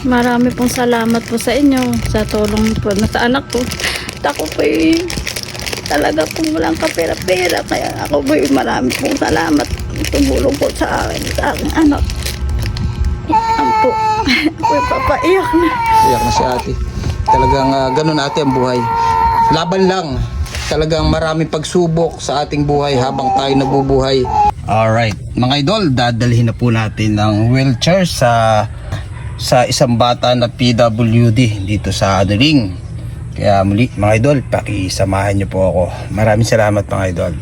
Marami pong salamat po sa inyo sa tulong po na sa anak ko. Ako po eh, talaga po walang kapera-pera. Kaya ako po eh, marami pong salamat. Tumulong po sa akin, sa aking anak. Yan po. Ako papaiyak na. Iyak na si ate. Talagang ah, ganun ate ang buhay. Laban lang. Talagang maraming pagsubok sa ating buhay habang tayo nabubuhay. Alright, mga idol, dadalhin na po natin ang wheelchair sa sa isang bata na PWD dito sa Anuling. Kaya muli, mga idol, pakisamahan niyo po ako. Maraming salamat mga idol.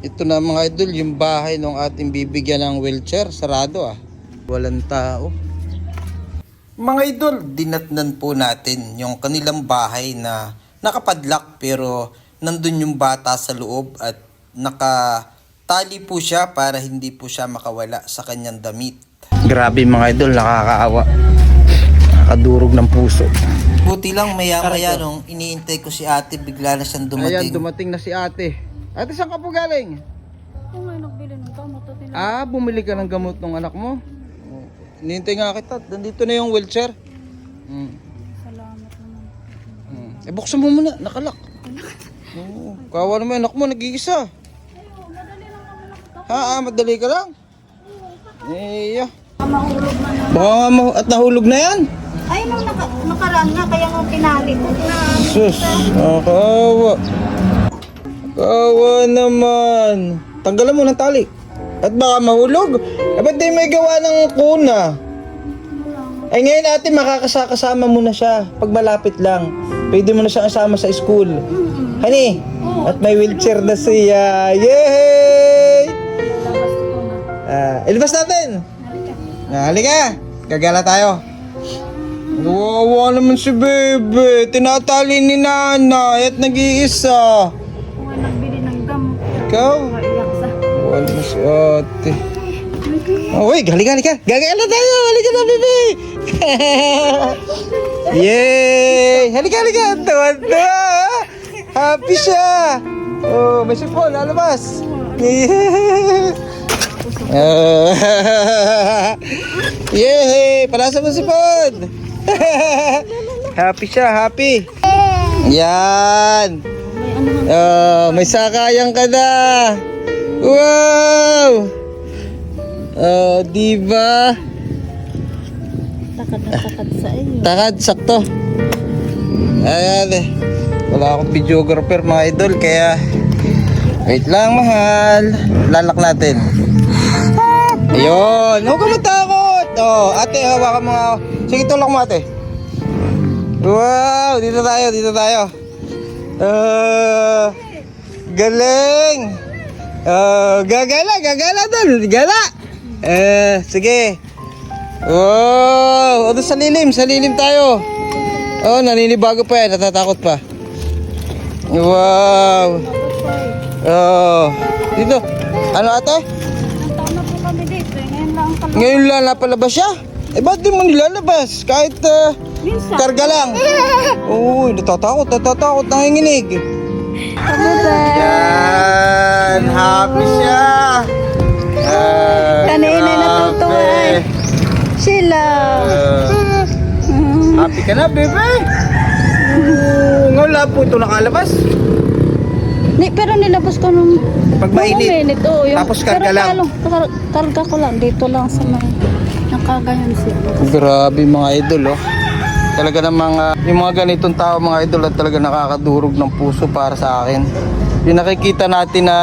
Ito na mga idol, yung bahay ng ating bibigyan ng wheelchair, sarado ah. Walang tao. Mga idol, dinatnan po natin yung kanilang bahay na nakapadlock pero nandun yung bata sa loob at nakatali po siya para hindi po siya makawala sa kanyang damit. Grabe mga idol, nakakaawa. Nakadurog ng puso. Buti lang maya-maya nung iniintay ko si ate, bigla na siyang Ayan, dumating. dumating na si ate. Ate, saan ka po galing? Kung nga nagbili ng gamot at Ah, bumili ka ng gamot ng anak mo? Nintay nga kita. Nandito na yung wheelchair. Mm. Salamat naman. Mm. Eh, buksan mo muna. Nakalak. Oo. Kawa naman anak mo. Nag-iisa. Ha, ah, madali ka lang. Eh, yeah. Baka nga ma- at nahulog na yan. Ay, nung naka, nakaraan nga, kaya nga pinali ko na. Sus, nakakawa. Kawa naman. Tanggalan mo ng tali. At baka mahulog. Eh, ba't di may gawa ng kuna? Ay, ngayon natin makakasama mo na siya. Pag malapit lang. Pwede mo na siya kasama sa school. Honey, at may wheelchair na siya. Yay! Ah, ilabas natin. Ah, halika. Gagala tayo. Wawa naman si Bebe. Tinatali ni nanay at nag-iisa. Nga nagbili ng gamot. Ikaw? Wala na si ate. Oh, wait, halika, halika. Gagala tayo. Halika na, Bebe. Yay! Halika, halika. Tuwan-tuwa. Happy siya. Oh, may sipon. Lalabas. Yeah. Ah. Yay! Palasa mo sipon. happy siya, happy. Yan. Oh, may sakayan ka na. Wow! Oh, di ba? Takad na takad sa iyo. Takad, sakto. Ayan eh. Wala akong videographer mga idol, kaya... Wait lang, mahal. Lalak natin. Ayun. Huwag ka matakot. Oh, ate, hawakan mo nga. Sige, tulak mo ate. Wow! Dito tayo, dito tayo. Ah, galing! Ah, gagala, gagala doon. Gala! Eh, sige. Wow! O, sa lilim, sa lilim tayo. Oh, naninibago pa yan, natatakot pa. Wow! Oh, dito. Ano ate? Lang pala. Ngayon lang napalabas siya? Eh, ba't di mo nilalabas? Kahit ah, Minsan. karga lang. Uy, natatakot, natatakot, nanginginig. Yan, happy siya. Ah, Kanina natutuwa grabe. eh. Sila. Ah, happy ka na, bebe? Oo, Nga wala po ito nakalabas. Ni, pero nilabas ko nung Pag mainit. nung mainit, oo, yung, Tapos karga pero lang. kar- karga ko lang. Dito lang sa may nakagayan siya. Grabe mga idol oh. Talaga namang ah, yung mga ganitong tao mga idol at talaga nakakadurog ng puso para sa akin. Yung nakikita natin na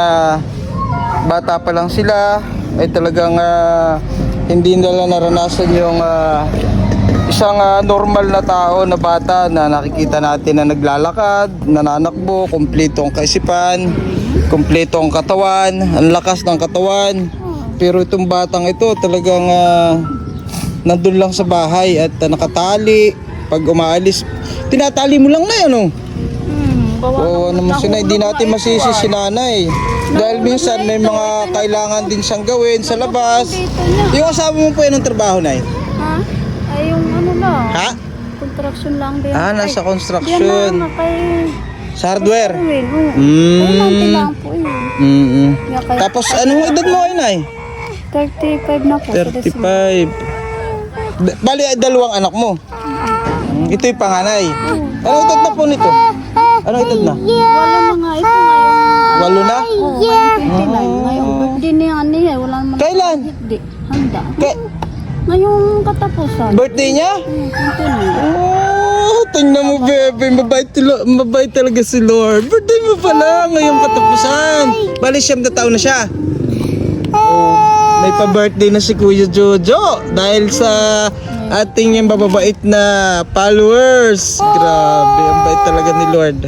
bata pa lang sila ay talagang ah, hindi nila naranasan yung ah, isang ah, normal na tao na bata na nakikita natin na naglalakad, nananakbo, kumpleto ang kaisipan, kumpleto ang katawan, ang lakas ng katawan. Pero itong batang ito talagang ah, nandun lang sa bahay at uh, nakatali. Pag umaalis tinatali mo lang na yan oh. Hmm, oo naman si Nay, hindi natin masisi si nanay. Dahil minsan may mga kailangan din siyang gawin sa labas. yung asawa mo po yan ng trabaho Nay? Ha? Ay, yung ano lang. Ha? Construction lang din. ah nasa Ay, construction Yan na, kay... sa hardware. Mm. Ay, lang po yun. mm tapos anong edad mo kay Nay? 35 na po. sa December. 35 D- Bali, ay dalawang anak mo. Ito yung panganay. Ano edad na po nito? Ano edad na? Wala na nga ito ngayon. Walo na? Oo, ngayon 59. Ngayon birthday ni Ani eh. Wala naman Kailan? Hindi. Handa. Ngayong katapusan. birthday niya? Hmm. Oh, tingnan mo, bebe. Mabait, tilo- mabait talaga si Lord. Birthday mo pala ngayong katapusan. Bali, siyam na taon na siya. Oh, may pa-birthday na si Kuya Jojo dahil sa ating yung mababait na followers. Grabe, ang bait talaga ni Lord.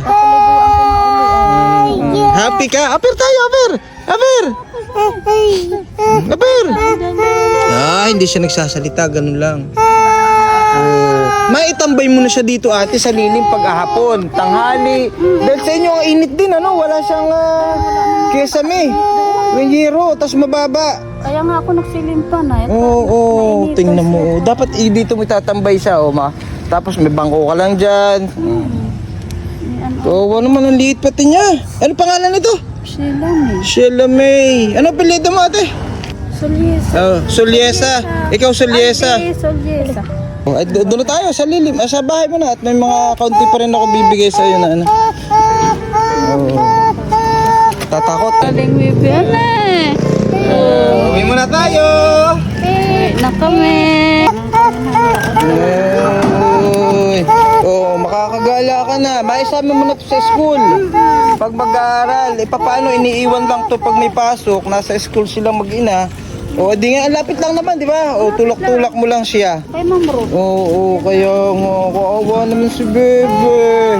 Mm, Happy ka? Aper tayo, Aper! Aper! Aper! Ah, hindi siya nagsasalita, ganun lang. Oh. Maitambay mo na siya dito ate sa lilim pag ahapon, tanghali. Dahil sa inyo ang init din ano, wala siyang uh, kesame. Wingiro, tas mababa. Kaya nga ako nagsilim pa na. Oo, oh, mainit tingnan mo. oh. Dapat i dito mo tatambay siya, oh ma. Tapos may bangko ka lang dyan. Oo, ano man ang liit pati niya. Ano pangalan nito? Sila ni. Sheila May. Ano apelyido mo ate? Solyesa. Oh, Sulyesa. Ikaw Sulyesa. Ay, Solyesa. Oh, ay, do- doon na tayo sa lilim, ah, sa bahay mo na at may mga kaunti pa rin ako bibigay sa iyo na ano. Oh. Tatakot. Galing Vivian eh. Oh, uwi muna tayo. Na kami. Uy. Makakagala ka na. Maisama mo na to sa school. Pag mag-aaral, eh paano iniiwan lang to pag may pasok, nasa school silang mag-ina. O di nga, lapit lang naman, di ba? O tulak-tulak mo lang siya. Kay Ma'am Ruth. Oo, kaya nga, kaawa naman si Bebe.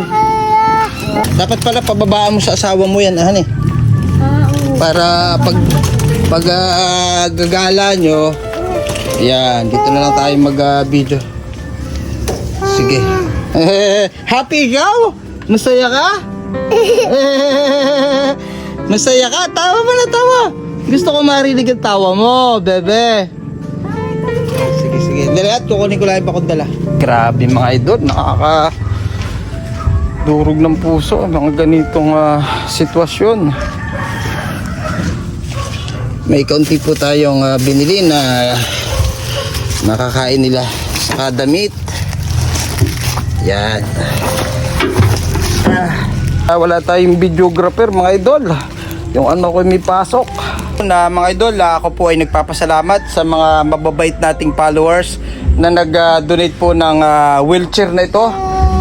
Dapat pala pababaan mo sa asawa mo yan, ah, eh. Ah. Para pag pag ah, gagala nyo, yan, dito na lang tayo mag-video. Sige. Happy ikaw? Masaya ka? Masaya ka? Tawa mo na tawa. Gusto ko marinig ang tawa mo, bebe. Sige, sige. Dali at kukunin ko lang yung dala. Grabe mga idol, nakaka durog ng puso mga ganitong ah, sitwasyon. May kaunti po tayong ah, binili na makakain nila sa damit. Yan. Ah, wala tayong videographer mga idol. Yung ano ko may pasok. Na mga idol, ah, ako po ay nagpapasalamat sa mga mababait nating followers na nag-donate po ng ah, wheelchair na ito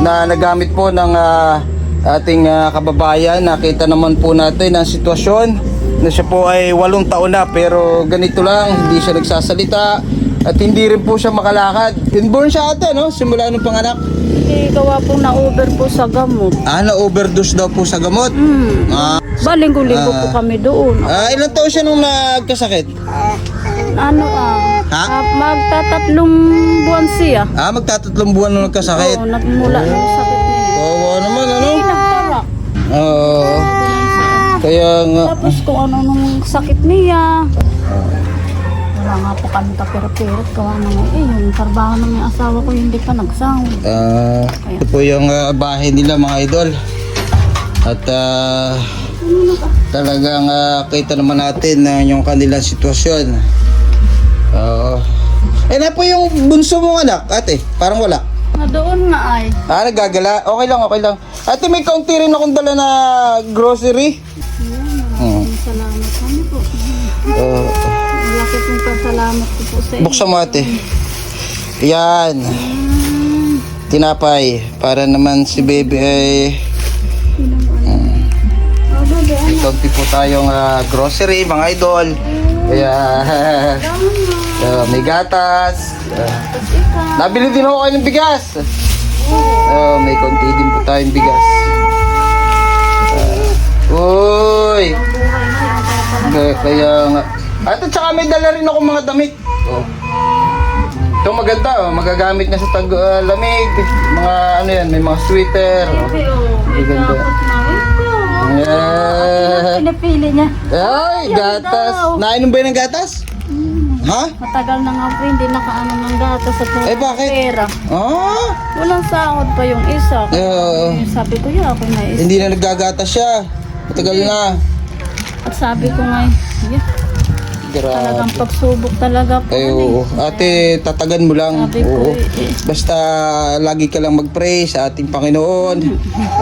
na nagamit po ng ah, ating ah, kababayan. Nakita naman po natin ang sitwasyon na siya po ay walong taon na pero ganito lang, hindi siya nagsasalita at hindi rin po siya makalakad. Inborn siya ate, no? Simula nung panganak. Hindi gawa po na over po sa gamot. Ah, na-overdose daw po sa gamot. Hmm. Ah, Balinggo-linggo po Ah. kami doon. ah, ilang taon siya nung nagkasakit? Ano ah? Ha? ah, magtatatlong buwan siya. Ah, magtatatlong buwan nung nagkasakit. Oo, nagmula yung sakit niya. Oo naman, ano? Hindi nagparak. Oo. kaya nga. Tapos kung ano nung sakit niya. Wala nga po kami kapira-pira. Gawa na nga eh. Yung trabaho ng yung asawa ko hindi pa nagsahod. Ah, ito po yung ah, bahay nila mga idol. At ah, talagang ah, kita naman natin na yung kanilang sitwasyon. Oo. eh na po yung bunso mong anak, ate. Parang wala. Na doon nga ay. Ah, nagagala. Okay lang, okay lang. Ate, may kaunti rin akong dala na grocery. Oo. Salamat kami po. Oo. Malaki pong pasalamat ko po sa inyo. Buksan mo ate. Yan. Tinapay. Para naman si baby ay... Ano? Kaunti po tayong ah, grocery, mga idol. Kaya... ah, may gatas. Ah, nabili din ako kayo ng bigas. Ah, may konti din po tayong bigas. Ah, uy! Kaya, kaya nga. At saka may dala rin ako mga damit. Oh. Ito maganda, oh. magagamit na sa tag ah, lamig. Mga ano yan, may mga sweater. Oh. Babe, oh. Maganda. Ito. Yeah. Pinapili niya. Ay, gatas. Nainom ba yun ng gatas? Ha? Matagal na nga po hindi nakaano ng gatas at wala Eh, bakit? pera. Ah? Walang sahod pa yung isa. Eh, Sabi ko, yeah, ako na isa. hindi na naggagatas siya. Matagal na. At sabi ko nga, yeah, Grabe. Talagang pagsubok talaga po. Ay, ano eh. oo. Ate, tatagan mo lang. Sabi ko Oo. eh. Basta lagi ka lang mag-pray sa ating Panginoon.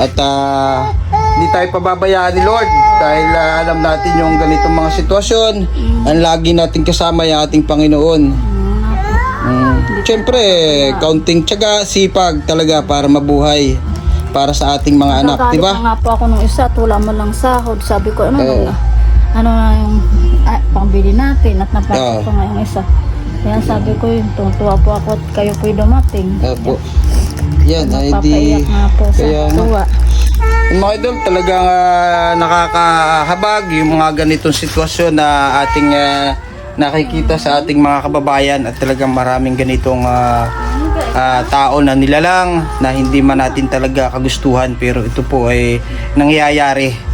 At ah, hindi tayo pababayaan ni Lord. Dahil ah, alam natin yung ganitong mga sitwasyon. Ang lagi natin kasama yung ating Panginoon. Mm. Siyempre, counting tiyaga, sipag talaga para mabuhay. Para sa ating mga anak, di ba? na nga po ako nung isa, at wala mo lang sahod. Sabi ko, ano Oo. na, ano na yung ah, pangbili natin at napasok Oo. ko nga yung isa. Kaya sabi ko yun, tuwa po ako at kayo po'y dumating. Opo. Yan, ay di... Nga po sa Kaya tuwa. Yung mga idol, talagang ah, nakakahabag yung mga ganitong sitwasyon na ating ah, nakikita sa ating mga kababayan at talagang maraming ganitong ah, ah, tao na nilalang na hindi man natin talaga kagustuhan pero ito po ay nangyayari.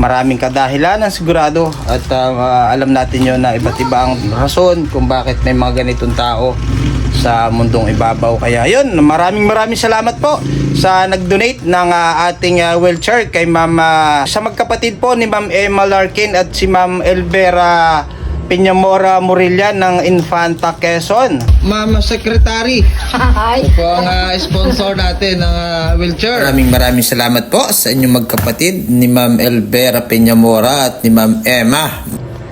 Maraming kadahilanan sigurado at ah, alam natin yon na iba't iba ang rason kung bakit may mga ganitong tao sa mundong ibabaw. Kaya yun, maraming maraming salamat po sa nag-donate ng ah, ating ah, wheelchair kay Ma'am ah, sa magkapatid po ni Ma'am Emma Larkin at si Ma'am Elvera Piñamora Morilla ng Infanta Quezon. Ma'am Secretary, ito po ang ah, sponsor natin ng ah, wheelchair. Maraming maraming salamat po sa inyong magkapatid ni Ma'am Elvera Peñamora at ni Ma'am Emma.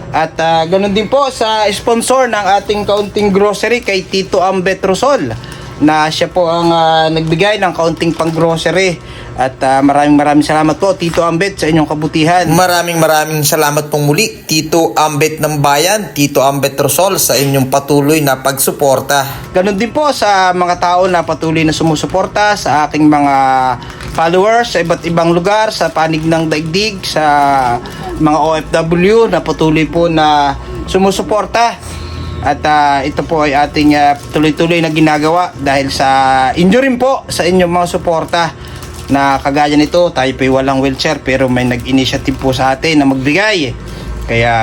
At ah, ganun din po sa sponsor ng ating kaunting grocery kay Tito Ambet Rosol na siya po ang ah, nagbigay ng kaunting pang-grocery. At ah, maraming maraming salamat po Tito Ambet sa inyong kabutihan. Maraming maraming salamat pong muli Tito Ambet ng Bayan, Tito Ambet Rosol sa inyong patuloy na pagsuporta. Ganun din po sa mga tao na patuloy na sumusuporta sa aking mga followers sa iba't ibang lugar, sa panig ng daigdig, sa mga OFW na patuloy po na sumusuporta. At ah, ito po ay ating ah, tuloy-tuloy na ginagawa dahil sa inyo rin po sa inyong mga suporta na kagaya nito, tayo po walang wheelchair pero may nag-initiative po sa atin na magbigay. Kaya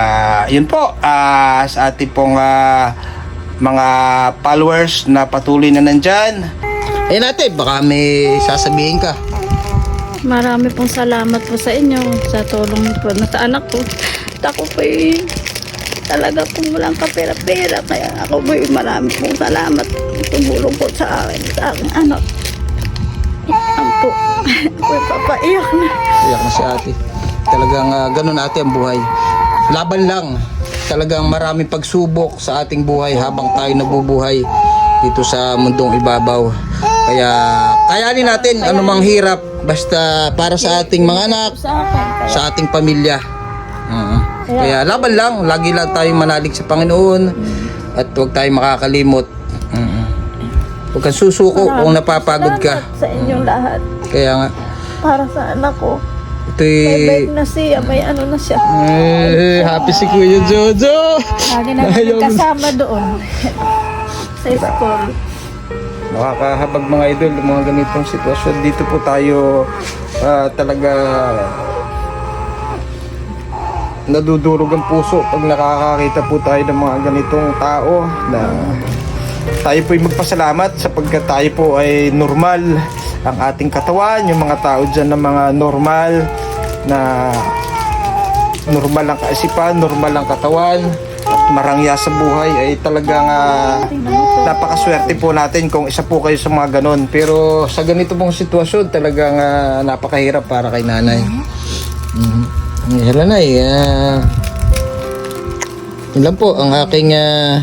yun po, ah, sa ating pong ah, mga followers na patuloy na nandyan. Ayun natin, baka may sasabihin ka. Marami pong salamat po sa inyo sa tulong po na sa anak ko. At ako po talaga po walang kapera-pera. Kaya ako po marami pong salamat. Tumulong po sa akin, sa aking anak. Yan po. Ako papaiyak na. Iyak na si ate. Talagang ah, ganun ate ang buhay. Laban lang. Talagang maraming pagsubok sa ating buhay habang tayo nabubuhay dito sa mundong ibabaw. Kaya kayanin natin anumang hirap basta para sa ating mga anak, Sa ating pamilya. Oo. Kaya laban lang, lagi lang tayong manalig sa Panginoon at huwag tayong makakalimot. Oo. Huwag kang susuko kung napapagod ka. salamat sa inyong lahat. Kaya nga, Para sa anak ko. ito'y... May bike na siya. May ano na siya. Eh, happy si Kuya Jojo. Lagi na kami kasama doon. sa school. Nakakahabag mga idol mga ganitong sitwasyon. Dito po tayo ah, talaga nadudurog ang puso pag nakakakita po tayo ng mga ganitong tao na tayo po'y magpasalamat sapagkat tayo po ay normal ang ating katawan, yung mga tao dyan na mga normal na normal ang kaisipan, normal ang katawan at marangya sa buhay ay talagang ah, napakaswerte po natin kung isa po kayo sa mga ganon. Pero sa ganito pong sitwasyon talagang ah, napakahirap para kay nanay. Mm-hmm. Hala na uh, yun lang po ang aking uh,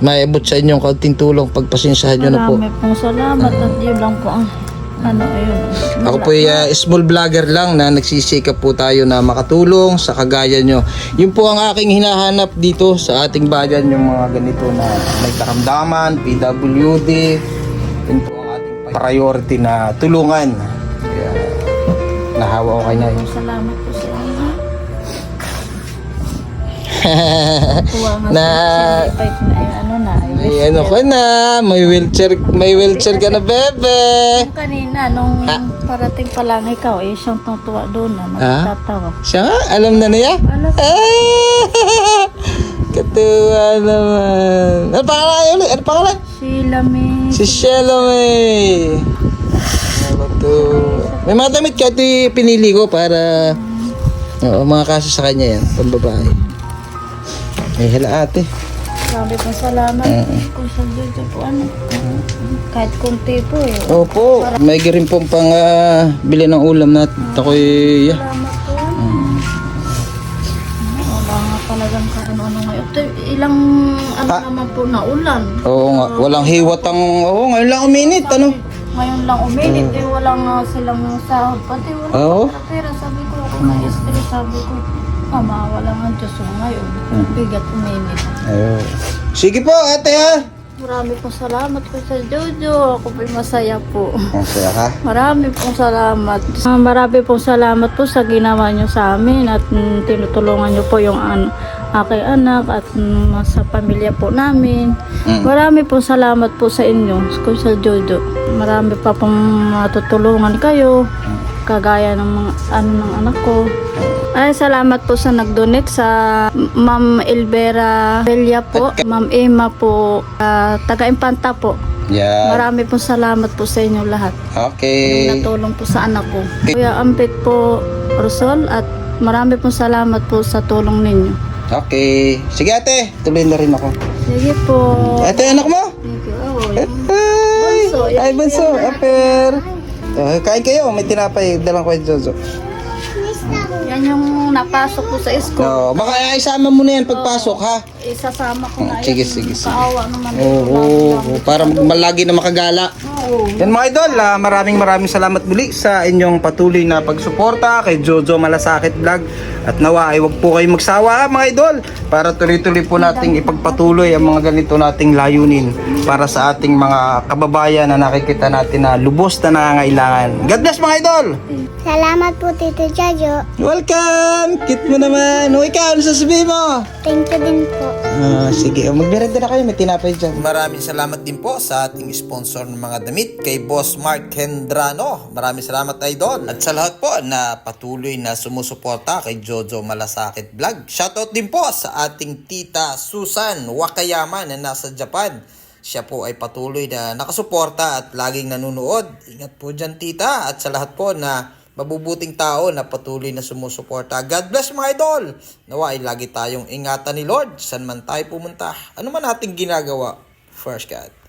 maibot sa inyong kaunting tulong. Pagpasensahan nyo na po. Marami pong salamat at yun lang po ang ano ayun. Ako po ay uh, small vlogger lang na nagsisikap po tayo na makatulong sa kagaya nyo. Yun po ang aking hinahanap dito sa ating bayan, yung mga ganito na may karamdaman, PWD. Yun po ang ating priority na tulungan. Kaya nahawa ko kay Nay. Salamat po Na yun, ano na. Ayun. may ano ka na, may wheelchair, may wheelchair ka na bebe. Yung kanina, nung parating pa lang ikaw, eh, siyang tutuwa doon na nagtatawa. Siya nga, alam na niya. Alam. Ah! Katuwa naman. Ano pangalan ulit? Ano pangalan? Sheila May. Si Shelo May. Katuwa. May mga damit ka pinili ko para Oo, mga kaso sa kanya yan, pambabae. Eh, hala ate. Marami pong salamat po sa Jojo po. Ano? Kahit konti po eh. Opo. May rin pong pang ah, bili ng ulam na ako'y... Yeah. Salamat po. Wala nga talagang ano-ano ngayon. Ito, Ilang ano Ah. naman po na ulan. Oo nga, walang hiwat ang... Oo, ngayon lang uminit, ano? Ngayon lang uminit eh, walang uh, silang sahod. Pati wala Oo. oh. pera. Sabi ko ako na stress. Sabi ko, mama, wala nga Diyos mo ngayon. Bigat uminit. Ayun. Sige po, ate ha. Marami pong salamat po sa Jojo. Ako po'y masaya po. Masaya ka? Marami pong salamat. Ah, marami pong salamat po sa ginawa nyo sa amin at mm, tinutulungan nyo po yung ano, aking anak at mm, sa pamilya po namin. Mm. Marami pong salamat po sa inyo, kung sa Jojo. Marami pa pong matutulungan kayo, kagaya ng mga ano ng anak ko. Ay, salamat po sa nag-donate sa Ma'am Elvera Belia po, Ma'am Emma po, ah, taga Impanta po. Yeah. Marami pong salamat po sa inyo lahat. Okay. Yung natulong po sa anak ko. Kuya Ampet po, Rosol, at marami pong salamat po sa tulong ninyo. Okay. Sige ate, tuloy na rin ako. Sige po. Ate, anak mo? You. Oh, Ay, Bunso, ay bunso, aper. Oh, kain kayo, may tinapay, dalang ko yung Jojo. Yan yung napasok ko sa school. No, baka ay, isama mo na yan pagpasok ha. Isasama ko na Oh, sige, yan. sige, sige. Kaawa naman. Oo, oo, para malagi na makagala. Yan mga idol, ah, maraming maraming salamat muli sa inyong patuloy na pagsuporta kay Jojo Malasakit Vlog. At nawa ay wag po kayong magsawa ha, mga idol para tuloy-tuloy po nating ipagpatuloy ang mga ganito nating layunin para sa ating mga kababayan na nakikita natin na lubos na nangangailangan. God bless mga idol! Salamat po, Tito Jojo. Welcome! Kit mo naman! O ikaw, ano sasabihin mo? Thank you din po. Ah, sige, magmerenda na kayo, may tinapay dyan. Maraming salamat din po sa ating sponsor ng mga damit kay Boss Mark Hendrano. Maraming salamat idol. At sa lahat po na patuloy na sumusuporta kay Jojo Malasakit Vlog. Shoutout din po sa ating tita Susan Wakayama na nasa Japan. Siya po ay patuloy na nakasuporta at laging nanonood. Ingat po dyan tita at sa lahat po na mabubuting tao na patuloy na sumusuporta. God bless mga idol! Nawa ay lagi tayong ingatan ni Lord saan man tayo pumunta. Ano man ating ginagawa. First God.